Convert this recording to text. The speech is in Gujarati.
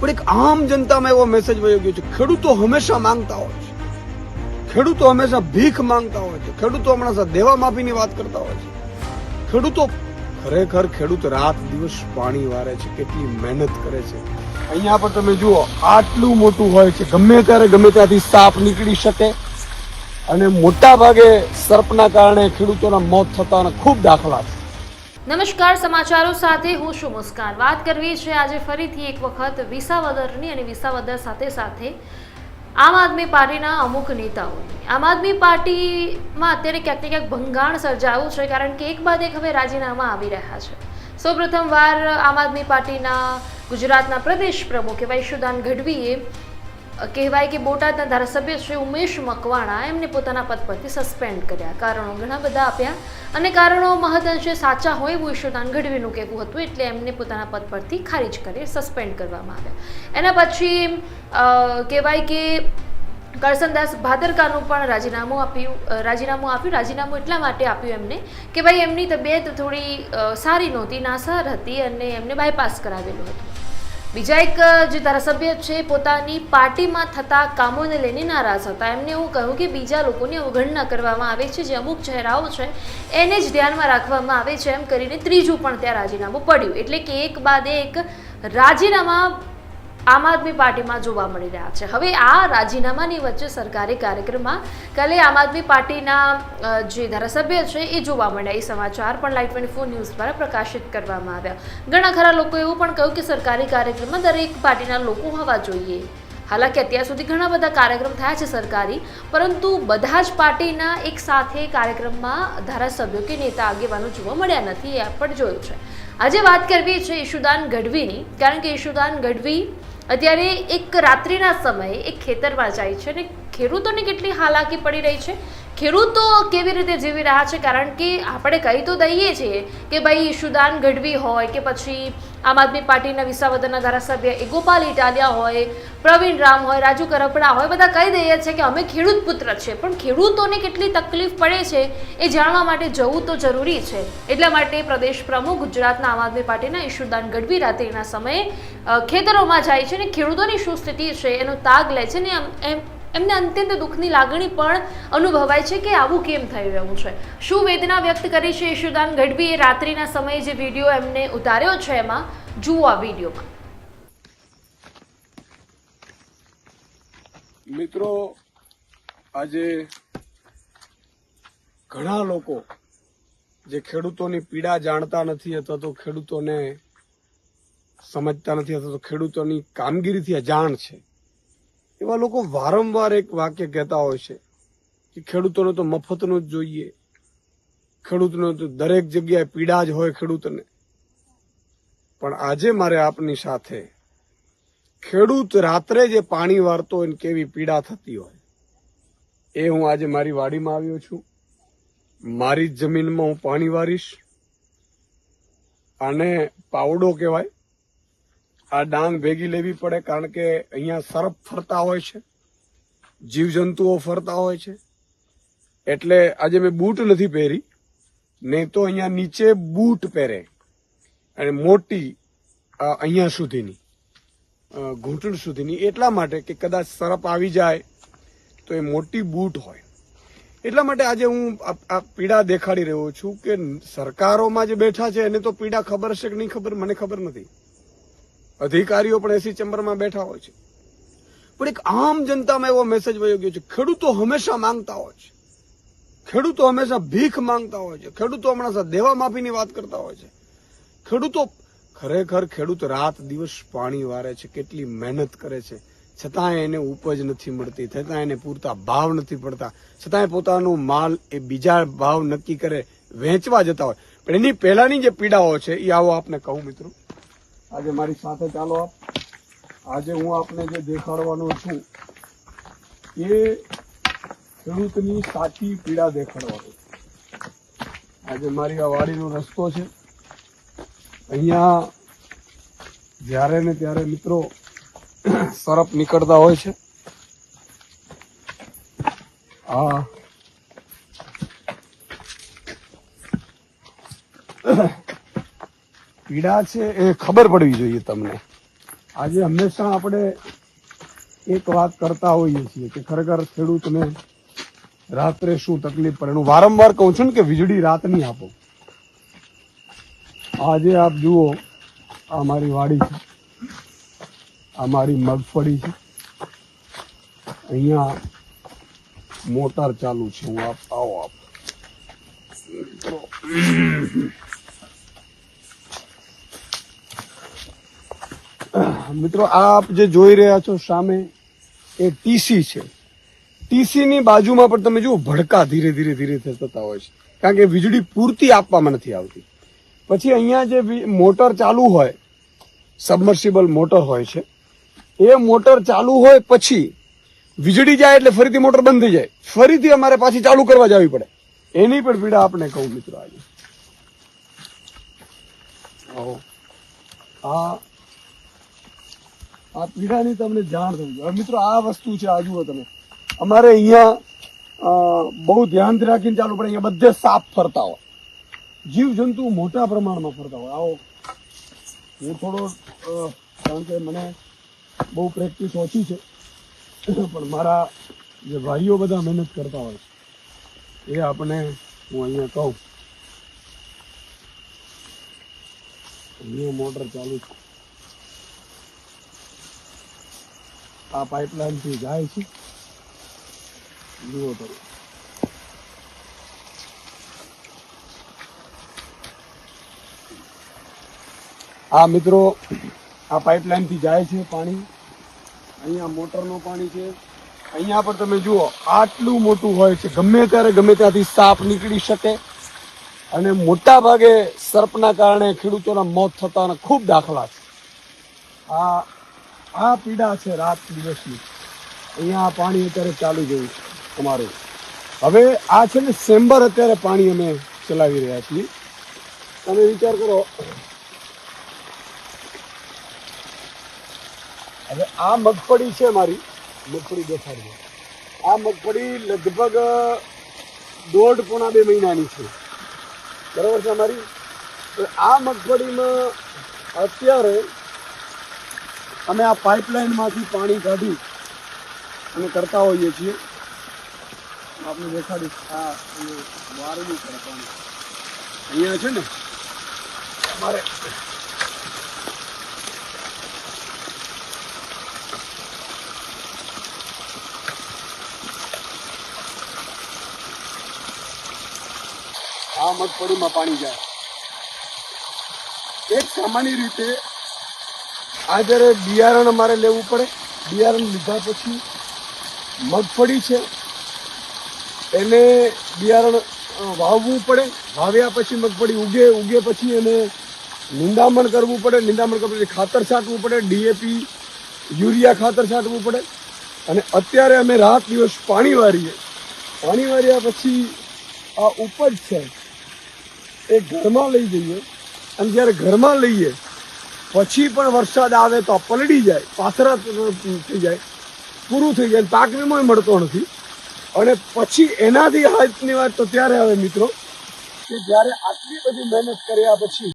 પણ એક આમ જનતામાં એવો મેસેજ વયો ગયો છે, ખેડૂતો હંમેશા માંગતા હોય છે. ખેડૂતો હંમેશા ભીખ માંગતા હોય છે. ખેડૂતો હમણાં દેવા માફીની વાત કરતા હોય છે. ખેડૂતો ખરેખર ખેડૂત રાત દિવસ પાણી વારે છે, કેટલી મહેનત કરે છે. અહીંયા પર તમે જુઓ, આટલું મોટું હોય છે, ગમે ત્યારે ગમે ત્યાંથી સાપ નીકળી શકે. અને મોટા ભાગે સર્પના કારણે ખેડૂતોના મોત થતાના ખૂબ દાખલા છે નમસ્કાર, સમાચારો સાથે હું છું મુસ્કાન. વાત કરવી છે આજે ફરીથી એક વખત વિસાવદરની અને વિસાવદર સાથે સાથે આમ આદમી પાર્ટીના અમુક નેતાઓની. આમ આદમી પાર્ટીમાં અત્યારે ક્યાંક ને ક્યાંક ભંગાણ સર્જાયું છે કારણ કે એક બાદ એક હવે રાજીનામા આવી રહ્યા છે. સૌપ્રથમ વાર આમ આદમી પાર્ટીના ગુજરાતના પ્રદેશ પ્રમુખ એવા ઈશુદાન ગઢવીએ કહેવાય કે બોટાદના ધારાસભ્ય શ્રી ઉમેશ મકવાણા એમને પોતાના પદ પરથી સસ્પેન્ડ કર્યા. કારણો ઘણા બધા આપ્યા અને કારણો મહદઅંશે સાચા હોય એવું ઈશ્વરદાન ગઢવીનું કહેવું હતું એટલે એમને પોતાના પદ પરથી ખારીજ કરી, સસ્પેન્ડ કરવામાં આવ્યા. એના પછી કહેવાય કે કરસનદાસ ભાદરકાનું પણ રાજીનામું આપ્યું રાજીનામું આપ્યું, રાજીનામું એટલા માટે આપ્યું એમને કે ભાઈ એમની તબિયત થોડી સારી નહોતી, નાસાર હતી અને એમને બાયપાસ કરાવેલું હતું. બીજા એક જે ધારાસભ્ય છે, પોતાની પાર્ટીમાં થતા કામોને લઈને નારાજ હતા. એમને એવું કહ્યું કે બીજા લોકોની અવગણના કરવામાં આવે છે, જે અમુક ચહેરાઓ છે, એને જ ધ્યાનમાં રાખવામાં આવે છે, એમ કરીને ત્રીજું પણ ત્યાં રાજીનામું પડ્યું. એટલે કે એક બાદ એક રાજીનામા આમ આદમી પાર્ટીમાં જોવા મળી રહ્યા છે. હવે આ રાજીનામાની વચ્ચે સરકારી કાર્યક્રમમાં કાલે આમ આદમી પાર્ટીના જે ધારાસભ્ય છે એ જોવા મળ્યા. એ સમાચાર પણ લાઈવ ટ્વેન્ટી ફોર ન્યૂઝ દ્વારા પ્રકાશિત કરવામાં આવ્યા. ઘણા ખરા લોકો એવું પણ કહ્યું કે સરકારી કાર્યક્રમમાં દરેક પાર્ટીના લોકો હોવા જોઈએ. હાલાકી અત્યાર સુધી ઘણા બધા કાર્યક્રમ થયા છે સરકારી, પરંતુ બધા જ પાર્ટીના એક સાથે કાર્યક્રમમાં ધારાસભ્યો કે નેતા આગેવાનો જોવા મળ્યા નથી, એ પણ જોયું છે. આજે વાત કરવી છે ઈશુદાન ગઢવીની, કારણ કે ઈશુદાન ગઢવી અત્યારે એક રાત્રિના સમયે એક ખેતરમાં જાય છે અને ખેડૂતોને કેટલી હાલાકી પડી રહી છે? ખેડૂતો કેવી રીતે જીવી રહ્યા છે? કારણ કે આપણે કહી તો દઈએ છીએ કે ભાઈ ઈશુદાન ગઢવી હોય કે પછી આમ આદમી પાર્ટીના વિસાવદરના ધારાસભ્ય એ ગોપાલ ઇટાલિયા હોય, પ્રવીણ રામ હોય, રાજુ કરપડા હોય, બધા કહી દઈએ છીએ કે અમે ખેડૂત પુત્ર છે. પણ ખેડૂતોને કેટલી તકલીફ પડે છે એ જાણવા માટે જવું તો જરૂરી છે. એટલા માટે પ્રદેશ પ્રમુખ ગુજરાતના આમ આદમી પાર્ટીના ઈશુદાન ગઢવી રાત્રિના સમયે ખેતરોમાં જાય છે અને ખેડૂતોની શું સ્થિતિ છે, એનો તાગ લે છે ને એમ- એમ એમને અત્યંત દુઃખની લાગણી પણ અનુભવાય છે કે આવું કેમ થઈ રહ્યું છે. શું વેદના વ્યક્ત કરી છે યશુદાન ગઢવીએ રાત્રિના સમયે જે વીડિયો એમને ઉતાર્યો છે એમાં? જુઓ આ વિડીયોમાં. મિત્રો, આજે ઘણા લોકો જે ખેડૂતોની પીડા જાણતા નથી અથવા તો ખેડૂતોને સમજતા નથી અથવા તો ખેડૂતોની કામગીરીથી અજાણ છે. એવા લોકો વારંવાર એક વાક્ય કહેતા હોય છે કે ખેડૂતોને તો મફતનું જ જોઈએ. ખેડૂતનો તો દરેક જગ્યાએ પીડા જ હોય ખેડૂતને. પણ આજે મારે આપની સાથે ખેડૂત રાત્રે જે પાણી વારતો હોય કેવી પીડા થતી હોય, એ હું આજે મારી વાડીમાં આવ્યો છું. મારી જમીનમાં હું પાણી વારીશ. આને પાવડો કહેવાય. આ ડાંગ ભેગી લેવી પડે કારણ કે અહીંયા સરપ ફરતા હોય છે, જીવજંતુઓ ફરતા હોય છે. એટલે આજે મેં બૂટ નથી પહેરી, નહીં તો અહીંયા નીચે બૂટ પહેરે. અને મોટી અહીંયા સુધીની ઘૂંટણ સુધીની. એટલા માટે કે કદાચ સરપ આવી જાય તો એ મોટી બૂટ હોય. એટલા માટે આજે હું આ- પીડા દેખાડી રહ્યો છું કે સરકારોમાં જે બેઠા છે એને તો પીડા ખબર હશે કે નહીં ખબર? મને ખબર નથી. અધિકારીઓ પણ એસી ચેમ્બરમાં બેઠા હોય છે. પણ એક આમ જનતામાં એવો મેસેજ વયો ગયો છે, ખેડૂતો હંમેશા માંગતા હોય છે. ખેડૂતો હંમેશા ભીખ માંગતા હોય છે. ખેડૂતો હમણાં દેવા માફીની વાત કરતા હોય છે. ખેડૂતો ખરેખર ખેડૂત રાત દિવસ પાણી વારે છે, કેટલી મહેનત કરે છે. છતાંય એને ઉપજ નથી મળતી છતાં એને પૂરતા ભાવ નથી પડતા, છતાંય પોતાનો માલ એ બીજા ભાવ નક્કી કરે વેચવા જતા હોય. પણ એની પહેલાની જે પીડાઓ છે, એ આવો આપને કહું મિત્રો. આજે મારી સાથે ચાલો આપ. આજે હું આપને જે દેખાડવાનો છું, એ ખેડૂતની સાચી પીડા દેખાડવાનો. આજે મારી આ વાડીનો રસ્તો છે. અહીંયા જ્યારે ને ત્યારે મિત્રો સરપ નીકળતા હોય છે. આ પીડા છે એ ખબર પડવી જોઈએ તમને. આજે હંમેશા આપણે એક વાત કરતા હોઈએ છીએ કે ખરેખર ખેડૂતને રાત્રે શું તકલીફ પડે? હું વારંવાર કહું છું ને કે વીજળી રાતની આપો. આજે આપ જુઓ, આ મારી વાડી છે, આ મારી મગફળી છે. અહીંયા મોટર ચાલુ છે. હું આપ, આવો આપ. મિત્રો, આપ જે જોઈ રહ્યા છો સામે, એ ટીસી છે. ટીસીની બાજુમાં પણ તમે જુઓ, ભડકા ધીરે ધીરે ધીરે થતા હોય છે. કારણ કે વીજળી પૂરતી આપવામાં નથી આવતી. પછી અહીંયા જે મોટર ચાલુ હોય સબમર્સિબલ મોટર હોય છે, એ મોટર ચાલુ હોય પછી વીજળી જાય એટલે ફરીથી મોટર બંધ થઈ જાય. ફરીથી અમારે પાછી ચાલુ કરવા જવી પડે. એની પણ પીડા આપણે કહું મિત્રો આજે. આ આ પીડાની તમને જાણ થઈ જોઈએ મિત્રો, આ વસ્તુ છે આ જુઓ તમે. અમારે અહીંયા બહુ ધ્યાનથી રાખીને ચાલુ પડે. અહીંયા બધે સાપ ફરતા હોય. જીવજંતુ મોટા પ્રમાણમાં ફરતા હોય. આવો. હું થોડો કારણ કે મને બહુ પ્રેક્ટિસ ઓછી છે. પણ મારા જે ભાઈઓ બધા મહેનત કરતા હોય એ આપણે હું અહીંયા કહું. અહીંયા મોટર ચાલુ છે. આ પાઇપલાઇનથી જાય છે. જુઓ તમે આ મિત્રો, આ પાઇપલાઇનથી જાય છે પાણી. અહીંયા મોટરનું પાણી છે. અહીંયા પણ તમે જુઓ, આટલું મોટું હોય છે. ગમે ત્યારે ગમે ત્યાંથી સાપ નીકળી શકે. અને મોટા ભાગે સર્પના કારણે ખેડૂતોના મોત થતાના ખૂબ દાખલા છે. આ આ પીડા છે રાત દિવસની. અહીંયા પાણી અત્યારે ચાલુ જવું છે અમારું હવે આ છે ને સેમ્બર અત્યારે પાણી અમે ચલાવી રહ્યા છીએ. તમે વિચાર કરો. હવે આ મગફળી છે મારી, મગફળી દેખાડી આ મગફળી લગભગ દોઢ પોણા બે મહિનાની છે. બરાબર છે અમારી આ મગફળીમાં અત્યારે અમે આ પાઇપલાઇનમાંથી પાણી કાઢી અને કરતા હોઈએ છીએ. આપણે દેખાડીશ વારવું પડે પાણી અહીંયા છે ને મારે આ મગફળીમાં પાણી જાય. એક સામાન્ય રીતે આ જ્યારે બિયારણ અમારે લેવું પડે. બિયારણ લીધા પછી મગફળી છે. એને બિયારણ વાવવું પડે. વાવ્યા પછી મગફળી ઉગે ઉગે પછી એને નિંદામણ કરવું પડે. નિંદામણ કરવું પછી ખાતર છાંટવું પડે, ડીએપી, યુરિયા ખાતર છાંટવું પડે. અને અત્યારે અમે રાત દિવસ પાણી વારીએ. પાણી વાર્યા પછી આ ઉપજ છે એ ઘરમાં લઈ જઈએ. અને જ્યારે ઘરમાં લઈએ પછી પણ વરસાદ આવે તો પલડી જાય, પાથરા થઈ જાય, પૂરું થઈ જાય, પાક વીમો મળતો નથી. અને પછી એનાથી હાથની વાત તો ત્યારે આવે મિત્રો, કે જ્યારે આટલી બધી મહેનત કર્યા પછી